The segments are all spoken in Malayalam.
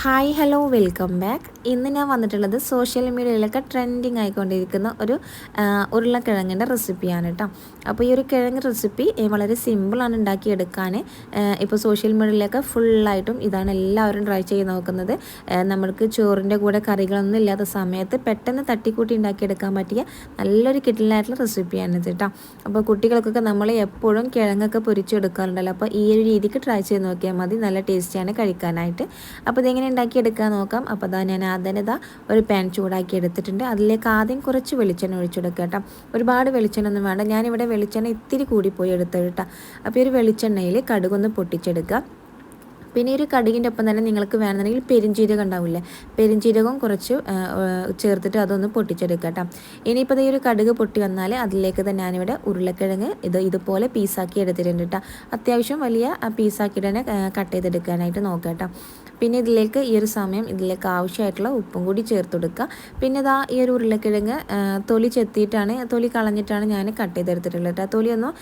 Hi hello welcome back. ഇന്ന് ഞാൻ വന്നിട്ടുള്ളത് സോഷ്യൽ മീഡിയയിലൊക്കെ ട്രെൻഡിങ് ആയിക്കൊണ്ടിരിക്കുന്ന ഒരു ഉരുളക്കിഴങ്ങിന്റെ റെസിപ്പിയാണ് കേട്ടോ. അപ്പോൾ ഈ ഒരു കിഴങ്ങ് റെസിപ്പി വളരെ സിമ്പിളാണ് ഉണ്ടാക്കിയെടുക്കാൻ ഇപ്പോൾ സോഷ്യൽ മീഡിയയിലൊക്കെ ഫുള്ളായിട്ടും ഇതാണ് എല്ലാവരും ട്രൈ ചെയ്ത് നോക്കുന്നത്. നമ്മൾക്ക് ചോറിന്റെ കൂടെ കറികളൊന്നും ഇല്ലാത്ത സമയത്ത് പെട്ടെന്ന് തട്ടിക്കൂട്ടി ഉണ്ടാക്കിയെടുക്കാൻ പറ്റിയ നല്ലൊരു കിട്ടിലായിട്ടുള്ള റെസിപ്പിയാണ് ഇത് കേട്ടോ. അപ്പോൾ കുട്ടികൾക്കൊക്കെ നമ്മൾ എപ്പോഴും കിഴങ്ങൊക്കെ പൊരിച്ചെടുക്കാറുണ്ടല്ലോ. അപ്പോൾ ഈ ഒരു രീതിക്ക് ട്രൈ ചെയ്ത് നോക്കിയാൽ മതി. നല്ല ടേസ്റ്റിയാണ് കഴിക്കാനായിട്ട്. അപ്പോൾ ഇതെങ്ങനെ ഉണ്ടാക്കിയെടുക്കാൻ നോക്കാം. അപ്പോൾ അതാ ഞാൻ ആദ്യം ഇതാ ഒരു പാൻ ചൂടാക്കി എടുത്തിട്ടുണ്ട്. അതിലേക്ക് ആദ്യം കുറച്ച് വെളിച്ചെണ്ണ ഒഴിച്ചെടുക്കുക കേട്ടോ. ഒരുപാട് വെളിച്ചെണ്ണ ഒന്നും വേണ്ട. ഞാനിവിടെ വെളിച്ചെണ്ണ ഇത്തിരി കൂടിപ്പോയി എടുത്തു കേട്ടോ. അപ്പോൾ ഈ ഒരു വെളിച്ചെണ്ണയിൽ കടുകൊന്ന് പൊട്ടിച്ചെടുക്കുക. പിന്നെ ഈ ഒരു കടുകിന്റെ ഒപ്പം തന്നെ നിങ്ങൾക്ക് വേണമെന്നുണ്ടെങ്കിൽ പെരിഞ്ചീരകം ഉണ്ടാവില്ലേ? പെരിഞ്ചീരകം കുറച്ച് ചേർത്തിട്ട് അതൊന്ന് പൊട്ടിച്ചെടുക്കുക കേട്ടോ. ഇനിയിപ്പോൾ ഈ ഒരു കടുക് പൊട്ടി വന്നാൽ അതിലേക്ക് തന്നെ ഞാനിവിടെ ഉരുളക്കിഴങ്ങ് ഇത് ഇതുപോലെ പീസാക്കി എടുത്തിട്ടുണ്ട് കേട്ടോ. അത്യാവശ്യം വലിയ പീസാക്കിയിട്ട് തന്നെ കട്ട് ചെയ്തെടുക്കാനായിട്ട് നോക്കുക കേട്ടോ. പിന്നെ ഇതിലേക്ക് ഈ ഒരു സമയം ഇതിലേക്ക് ആവശ്യമായിട്ടുള്ള ഉപ്പും കൂടി ചേർത്ത് കൊടുക്കുക. പിന്നെ ഇതാ ഈ ഒരു ഉരുളക്കിഴങ്ങ് തൊലി ചെത്തിയിട്ടാണ് തൊലി കളഞ്ഞിട്ടാണ് ഞാൻ കട്ട് ചെയ്തെടുത്തിട്ടുള്ളത് കേട്ടോ. തൊലിയൊന്നും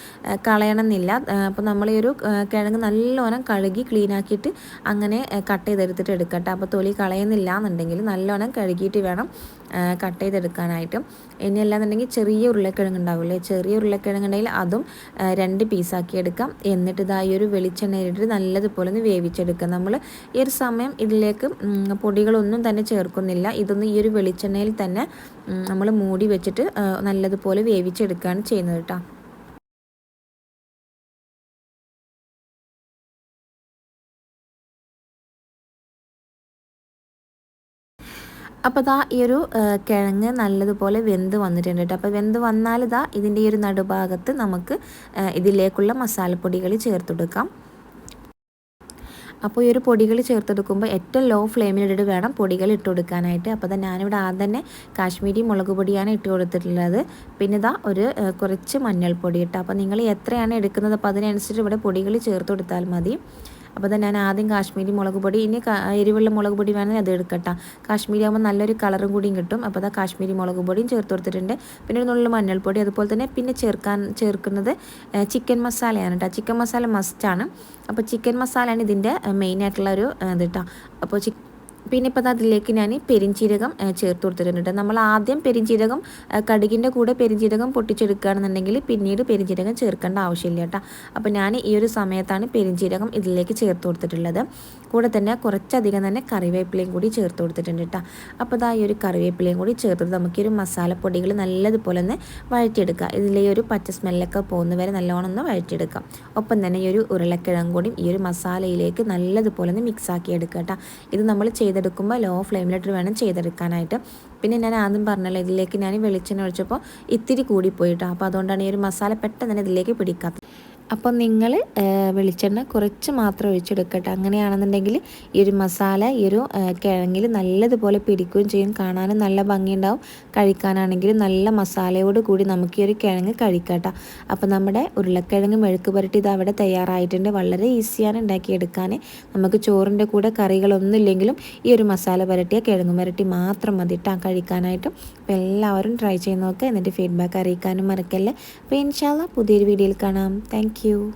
കളയണമെന്നില്ല. അപ്പോൾ നമ്മൾ ഈ ഒരു കിഴങ്ങ് നല്ലോണം കഴുകി ക്ലീൻ ആക്കിയിട്ട് അങ്ങനെ കട്ട് ചെയ്തെടുത്തിട്ട് എടുക്കട്ടെ. അപ്പോൾ തൊലി കളയുന്നില്ല എന്നുണ്ടെങ്കിൽ നല്ലോണം കഴുകിയിട്ട് വേണം കട്ട് ചെയ്തെടുക്കാനായിട്ട്. ഇനി അല്ലാന്നുണ്ടെങ്കിൽ ചെറിയ ഉരുളക്കിഴങ്ങ് ഉണ്ടാവില്ലേ ചെറിയ ഉരുളക്കിഴങ്ങ് ഉണ്ടെങ്കിൽ അതും രണ്ട് പീസാക്കി എടുക്കാം. എന്നിട്ട് ഇതാ ഈ ഒരു വെളിച്ചെണ്ണയിലിട്ട് നല്ലതുപോലെ ഒന്ന് വേവിച്ചെടുക്കാം. നമ്മൾ ഈ ഒരു സമയം ഇതിലേക്ക് പൊടികളൊന്നും തന്നെ ചേർക്കുന്നില്ല. ഇതൊന്നും ഈ ഒരു വെളിച്ചെണ്ണയിൽ തന്നെ നമ്മൾ മൂടി വെച്ചിട്ട് നല്ലതുപോലെ വേവിച്ചെടുക്കുകയാണ് ചെയ്യുന്നത് കേട്ടോ. അപ്പോൾ ഇതാ ഈ ഒരു കിഴങ്ങ് നല്ലതുപോലെ വെന്ത് വന്നിട്ടുണ്ട് കേട്ടോ അപ്പോൾ വെന്ത് വന്നാൽ ഇതാ ഇതിന്റെ ഈ ഒരു നടുഭാഗത്ത് നമുക്ക് ഇതിലേക്കുള്ള മസാലപ്പൊടികൾ ചേർത്തെടുക്കാം അപ്പോൾ ഈ ഒരു പൊടികൾ ചേർത്തെടുക്കുമ്പോൾ ഏറ്റവും ലോ ഫ്ലെയിമിലിട്ട് വേണം പൊടികൾ ഇട്ട് കൊടുക്കാനായിട്ട്. അപ്പോൾ തന്നെ ഞാനിവിടെ ആദ്യം തന്നെ കാശ്മീരി മുളക് പൊടിയാണ് ഇട്ട് കൊടുത്തിട്ടുള്ളത്. പിന്നെ ഇതാ ഒരു കുറച്ച് മഞ്ഞൾപ്പൊടി ഇട്ട്. അപ്പോൾ നിങ്ങൾ എത്രയാണ് എടുക്കുന്നത്? അപ്പോൾ അതിനനുസരിച്ച് ഇവിടെ പൊടികൾ ചേർത്ത് കൊടുത്താൽ മതി. അപ്പോൾ തന്നെ ഞാൻ ആദ്യം കാശ്മീരി മുളക് പൊടി ഇനി എരിവുള്ള മുളക് പൊടി വേണമെങ്കിൽ അത് എടുക്കട്ടെ. കാശ്മീരി ആകുമ്പോൾ നല്ലൊരു കളറും കൂടിയും കിട്ടും. അപ്പോൾ അതാ കാശ്മീരി മുളക് പൊടിയും ചേർത്ത് കൊടുത്തിട്ടുണ്ട്. പിന്നെ ഒരു നുള്ളിൽ മഞ്ഞൾപ്പൊടി അതുപോലെ തന്നെ പിന്നെ ചേർക്കാൻ ചേർക്കുന്നത് ചിക്കൻ മസാലയാണ് കേട്ടോ ചിക്കൻ മസാല മസ്റ്റാണ് അപ്പോൾ ചിക്കൻ മസാലയാണ് ഇതിന്റെ മെയിൻ ആയിട്ടുള്ള ഒരു ഇത് കേട്ടോ അപ്പോൾ ചിക്കൻ പിന്നെ ഇപ്പോൾ അതിലേക്ക് ഞാൻ പെരിഞ്ചീരകം ചേർത്ത് കൊടുത്തിട്ടുണ്ട് നമ്മൾ ആദ്യം പെരിഞ്ചീരകം കടുകിന്റെ കൂടെ പെരിഞ്ചീരകം പൊട്ടിച്ചെടുക്കുകയാണെന്നുണ്ടെങ്കിൽ പിന്നീട് പെരിഞ്ചീരകം ചേർക്കേണ്ട ആവശ്യമില്ല കേട്ടോ അപ്പോൾ ഞാൻ ഈ ഒരു സമയത്താണ് പെരിഞ്ചീരകം ഇതിലേക്ക് ചേർത്ത് കൊടുത്തിട്ടുള്ളത്. കൂടെ തന്നെ കുറച്ചധികം തന്നെ കറിവേപ്പിലയും കൂടി ചേർത്ത് കൊടുത്തിട്ടുണ്ട് കേട്ടോ അപ്പോൾ ഇതാ ഈ ഒരു കറിവേപ്പിലയും കൂടി ചേർത്തിട്ട് നമുക്ക് ഈ ഒരു മസാലപ്പൊടികൾ നല്ലതുപോലെ ഒന്ന് വഴറ്റിയെടുക്കുക. ഇതിലെ ഒരു പച്ച സ്മെല്ലൊക്കെ പോകുന്ന വരെ നല്ലോണം ഒന്ന് വഴറ്റിയെടുക്കാം. ഒപ്പം തന്നെ ഈ ഒരു ഉരുളക്കിഴങ്ങ് കൂടി ഈ ഒരു മസാലയിലേക്ക് നല്ലതുപോലെ ഒന്ന് മിക്സാക്കി എടുക്കുക കേട്ടോ ഇത് നമ്മൾ ചെയ്ത ചെയ്തെടുക്കുമ്പോൾ ലോ ഫ്ലെയിമിലിട്ട് വേണം ചെയ്തെടുക്കാനായിട്ട്. പിന്നെ ഞാൻ ആദ്യം പറഞ്ഞല്ലോ ഇതിലേക്ക് ഞാൻ വെളിച്ചെണ്ണ ഒഴിച്ചപ്പോൾ ഇത്തിരി കൂടിപ്പോയിട്ടോ അപ്പോൾ അതുകൊണ്ടാണ് ഈ ഒരു മസാല പെട്ടെന്ന് തന്നെ ഇതിലേക്ക് പിടിക്കാത്തത്. അപ്പോൾ നിങ്ങൾ വെളിച്ചെണ്ണ കുറച്ച് മാത്രം ഒഴിച്ചെടുക്കട്ടെ. അങ്ങനെയാണെന്നുണ്ടെങ്കിൽ ഈ ഒരു മസാല ഈ ഒരു കിഴങ്ങിൽ നല്ലതുപോലെ പിടിക്കുകയും ചെയ്യും. കാണാനും നല്ല ഭംഗിയുണ്ടാവും. കഴിക്കാനാണെങ്കിലും നല്ല മസാലയോട് കൂടി നമുക്ക് ഈ ഒരു കിഴങ്ങ് കഴിക്കട്ടെ. അപ്പോൾ നമ്മുടെ ഉരുളക്കിഴങ്ങ് മെഴുക്ക് പുരട്ടി ഇത് അവിടെ തയ്യാറായിട്ടുണ്ട്. വളരെ ഈസിയാണ് ഉണ്ടാക്കിയെടുക്കാൻ നമുക്ക് ചോറിന്റെ കൂടെ കറികളൊന്നും ഇല്ലെങ്കിലും ഈ ഒരു മസാല പുരട്ടിയ കിഴങ്ങ് പുരട്ടി മാത്രം മതി ഇട്ടാ കഴിക്കാനായിട്ടും. അപ്പോൾ എല്ലാവരും ട്രൈ ചെയ്ത് നോക്കുക എന്നിട്ട് ഫീഡ്ബാക്ക് അറിയിക്കാനും മറക്കല്ലേ. അപ്പോൾ ഇൻഷാല്ല പുതിയൊരു വീഡിയോയിൽ കാണാം. Thank Q